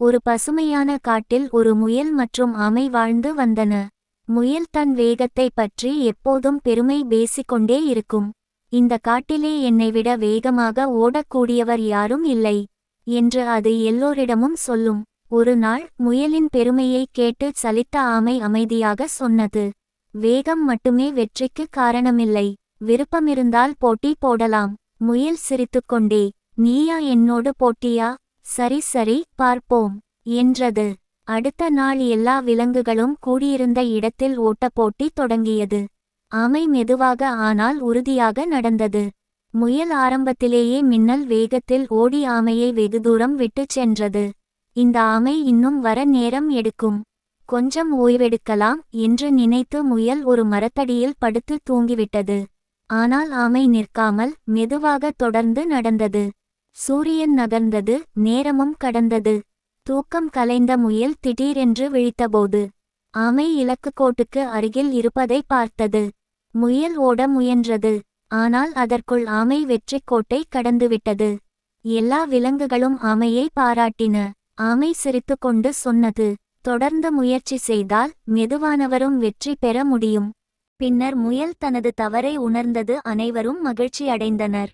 ஒரு பசுமையான காட்டில் ஒரு முயல் மற்றும் அமை வாழ்ந்து வந்தன. முயல் தன் வேகத்தை பற்றி எப்போதும் பெருமை பேசிக்கொண்டே இருக்கும். இந்த காட்டிலே என்னை விட வேகமாக ஓடக்கூடியவர் யாரும் இல்லை என்று அது எல்லோரிடமும் சொல்லும். ஒரு நாள் முயலின் பெருமையை கேட்டு சலித்த ஆமை அமைதியாக சொன்னது. வேகம் மட்டுமே வெற்றிக்கு காரணமில்லை விருப்பமிருந்தால் போட்டி போடலாம். முயல் சிரித்துக்கொண்டே நீயா என்னோடு போட்டியா? சரி சரி பார்ப்போம் என்றது. அடுத்த நாள் எல்லா விலங்குகளும் கூடியிருந்த இடத்தில் ஓட்டப்போட்டி தொடங்கியது. ஆமை மெதுவாக ஆனால் உறுதியாக நடந்தது. முயல் ஆரம்பத்திலேயே மின்னல் வேகத்தில் ஓடி ஆமையை வெகு தூரம் விட்டுச் சென்றது. இந்த ஆமை இன்னும் வர நேரம் எடுக்கும். கொஞ்சம் ஓய்வெடுக்கலாம் என்று நினைத்து முயல் ஒரு மரத்தடியில் படுத்து தூங்கிவிட்டது. ஆனால் ஆமை நிற்காமல் மெதுவாக தொடர்ந்து நடந்தது. சூரியன் நகர்ந்தது நேரமும் கடந்தது. தூக்கம் கலைந்த முயல் திடீரென்று விழித்தபோது ஆமை இலக்கு கோட்டுக்கு அருகில் இருப்பதை பார்த்தது. முயல் ஓட முயன்றது ஆனால் அதற்குள் ஆமை வெற்றிக் கோட்டை கடந்துவிட்டது. எல்லா விலங்குகளும் ஆமையை பாராட்டின. ஆமை சிரித்துக்கொண்டு சொன்னது தொடர்ந்து முயற்சி செய்தால் மெதுவானவரும் வெற்றி பெற முடியும் பின்னர் முயல் தனது தவறை உணர்ந்தது அனைவரும் மகிழ்ச்சியடைந்தனர்.